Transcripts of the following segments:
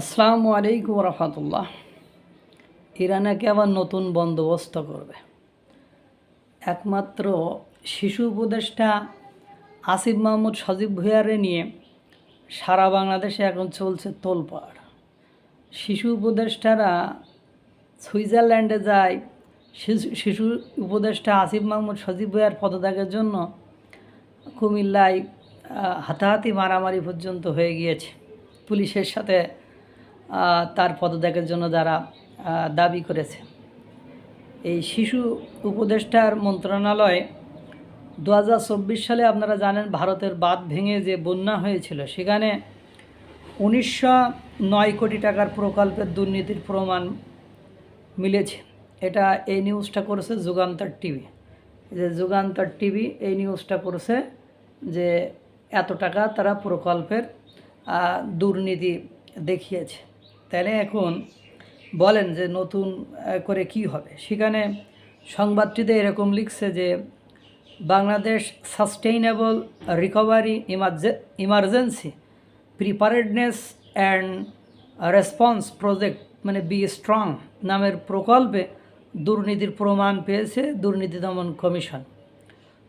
আসসালামু আলাইকুম রহমতুল্লাহ। ইরানাকে আবার নতুন বন্দোবস্ত করবে। একমাত্র শিশু উপদেষ্টা আসিফ মাহমুদ সজীব ভুয়ারে নিয়ে সারা বাংলাদেশে এখন চলছে তোলপাড়। শিশু উপদেষ্টারা সুইজারল্যান্ডে যায়, শিশু উপদেষ্টা আসিফ মাহমুদ সজীব ভুয়ার পদত্যাগের জন্য কুমিল্লায় হাতাহাতি মারামারি পর্যন্ত হয়ে গিয়েছে। পুলিশের সাথে তার পদত্যাগের জন্য যারা দাবি করেছে। এই শিশু উপদেষ্টার মন্ত্রণালয় দু হাজার চব্বিশ সালে আপনারা জানেন ভারতের বাঁধ ভেঙে যে বন্যা হয়েছিল, সেখানে উনিশশো নয় কোটি টাকার প্রকল্পের দুর্নীতির প্রমাণ মিলেছে। এটা এই নিউজটা করেছে যুগান্তর টিভি। যে যুগান্তর টিভি এই নিউজটা করেছে যে এত টাকা তারা প্রকল্পের দুর্নীতি দেখিয়েছে। তাহলে এখন বলেন যে নতুন করে কি হবে? সেখানে সংবাদটিতে এরকম লিখছে যে, Bangladesh sustainable recovery emergency preparedness and response project মানে বি স্ট্রং নামের প্রকল্পে দুর্নীতির প্রমাণ পেয়েছে দুর্নীতি দমন কমিশন।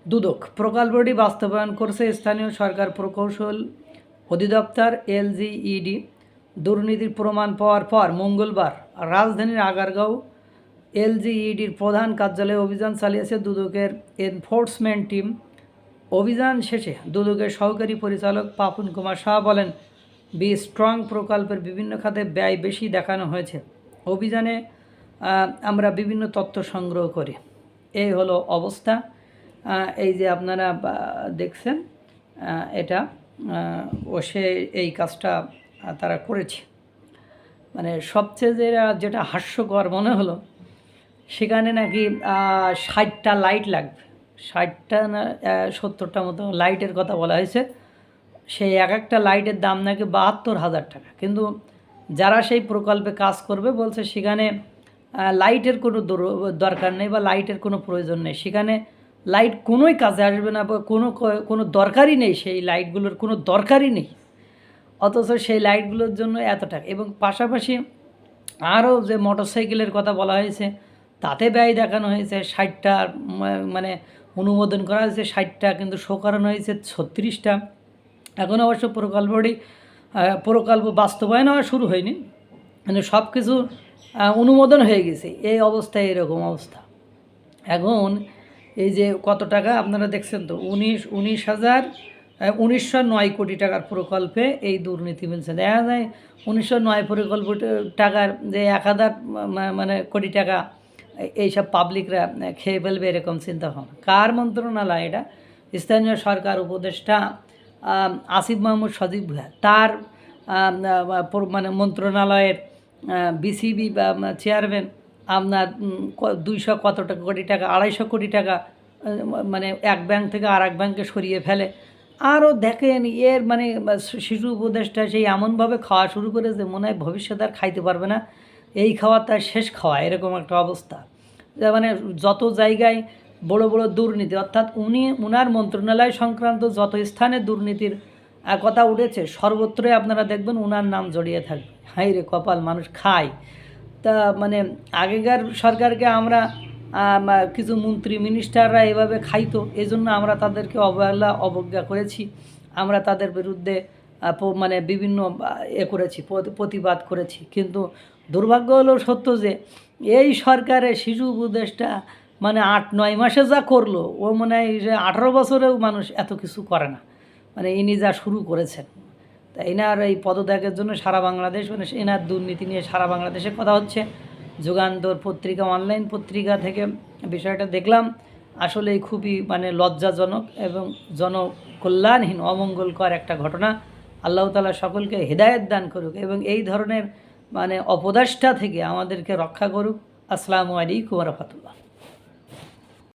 দুদক, প্রকল্পটি বাস্তবায়ন করছে স্থানীয় সরকার প্রকৌশল অধিদপ্তর এলজিইডি দুর্নীতির প্রমাণ পাওয়ার পর মঙ্গলবার রাজধানীর আগারগাঁও এলজিইডির প্রধান কার্যালয়ে অভিযান চালিয়েছে দুদকের এনফোর্সমেন্ট টিম। অভিযান শেষে দুদকের সহকারী পরিচালক পাপুন কুমার শাহ বলেন, বি স্ট্রং প্রকল্পের বিভিন্ন খাতে ব্যয় বেশি দেখানো হয়েছে। অভিযানে আমরা বিভিন্ন তথ্য সংগ্রহ করি। এই হলো অবস্থা। এই যে আপনারা দেখছেন এটা ও সে এই কাজটা তারা করেছে। মানে সবচেয়ে যেটা যেটা হাস্যকর মনে হলো, সেখানে নাকি ষাটটা লাইট লাগবে। ষাটটা না সত্তরটা মতো লাইটের কথা বলা হয়েছে। সেই এক একটা লাইটের দাম নাকি বাহাত্তর হাজার টাকা। কিন্তু যারা সেই প্রকল্পে কাজ করবে, বলছে সেখানে লাইটের কোনো দর- দরকার নেই বা লাইটের কোনো প্রয়োজন নেই। সেখানে লাইট কোনোই কাজে আসবে না বা কোনো কোনো দরকারই নেই। সেই লাইটগুলোর কোনো দরকারই নেই। অথচ সেই লাইটগুলোর জন্য এত টাকা। এবং পাশাপাশি আরও যে মোটরসাইকেলের কথা বলা হয়েছে, তাতে ব্যয় দেখানো হয়েছে ষাটটা মানে অনুমোদন করা হয়েছে ষাটটা, কিন্তু শো করানো হয়েছে ছত্রিশটা। এখন অবশ্য প্রকল্পটি প্রকল্প বাস্তবায়ন হওয়া শুরু হয়নি। মানে সব কিছু অনুমোদন হয়ে গেছে। এই অবস্থায় এরকম অবস্থা। এখন এই যে কত টাকা আপনারা দেখছেন তো, উনিশ উনিশ হাজার উনিশশো নয় কোটি টাকার প্রকল্পে এই দুর্নীতি মিলছে। দেখা যায় উনিশশো নয় প্রকল্প টাকার যে এক হাজার মানে কোটি টাকা এইসব পাবলিকরা খেয়ে ফেলবে এরকম চিন্তা ভাবনা। কার মন্ত্রণালয় এটা? স্থানীয় সরকার উপদেষ্টা আসিফ মাহমুদ সজীব তার মানে মন্ত্রণালয়ের বিসিবি বা চেয়ারম্যান আপনার দুইশো কত টাকা কোটি টাকা, আড়াইশো কোটি টাকা মানে এক ব্যাংক থেকে আর এক ব্যাংকে সরিয়ে ফেলে। আরও দেখেন এর মানে শিশু উপদেশটা সেই এমনভাবে খাওয়া শুরু করেছে মনে হয় ভবিষ্যতে আর খাইতে পারবে না। এই খাওয়া তার শেষ খাওয়া এরকম একটা অবস্থা। মানে যত জায়গায় বড় বড় দুর্নীতি অর্থাৎ উনি উনার মন্ত্রণালয় সংক্রান্ত যত স্থানে দুর্নীতির কথা উঠেছে সর্বত্রই আপনারা দেখবেন উনার নাম জড়িয়ে থাকবে। হাই রে কপাল মানুষ খায়। তা মানে আগেকার সরকারকে আমরা আম, কিছু মন্ত্রী মিনিস্টাররা এভাবে খাইতো। এই জন্য আমরা তাদেরকে অবহেলা, অবজ্ঞা করেছি। আমরা তাদের বিরুদ্ধে মানে বিভিন্ন এ করেছি প্রতিবাদ করেছি। কিন্তু দুর্ভাগ্য হলো সত্য যে, এই সরকারের শিশু উপদেশটা মানে আট, নয় মাসে যা করল, ও মনে হয় যে আঠারো বছরেও মানুষ এত কিছু করে না। মানে ইনি যা শুরু করেছেন। তা এনার এই পদত্যাগের জন্য সারা বাংলাদেশ মানে এনার দুর্নীতি নিয়ে সারা বাংলাদেশে কথা হচ্ছে। যুগান্তর পত্রিকা অনলাইন পত্রিকা থেকে বিষয়টা দেখলাম। আসলে খুবই মানে লজ্জাজনক এবং জনকল্যাণহীন, অমঙ্গলকর একটা ঘটনা। আল্লাহ তালা সকলকে হৃদায়ত দান করুক এবং এই ধরনের মানে অপদাষ্টা থেকে আমাদেরকে রক্ষা করুক। আসসালামু আলাইকুম রহমতুল্লাহ।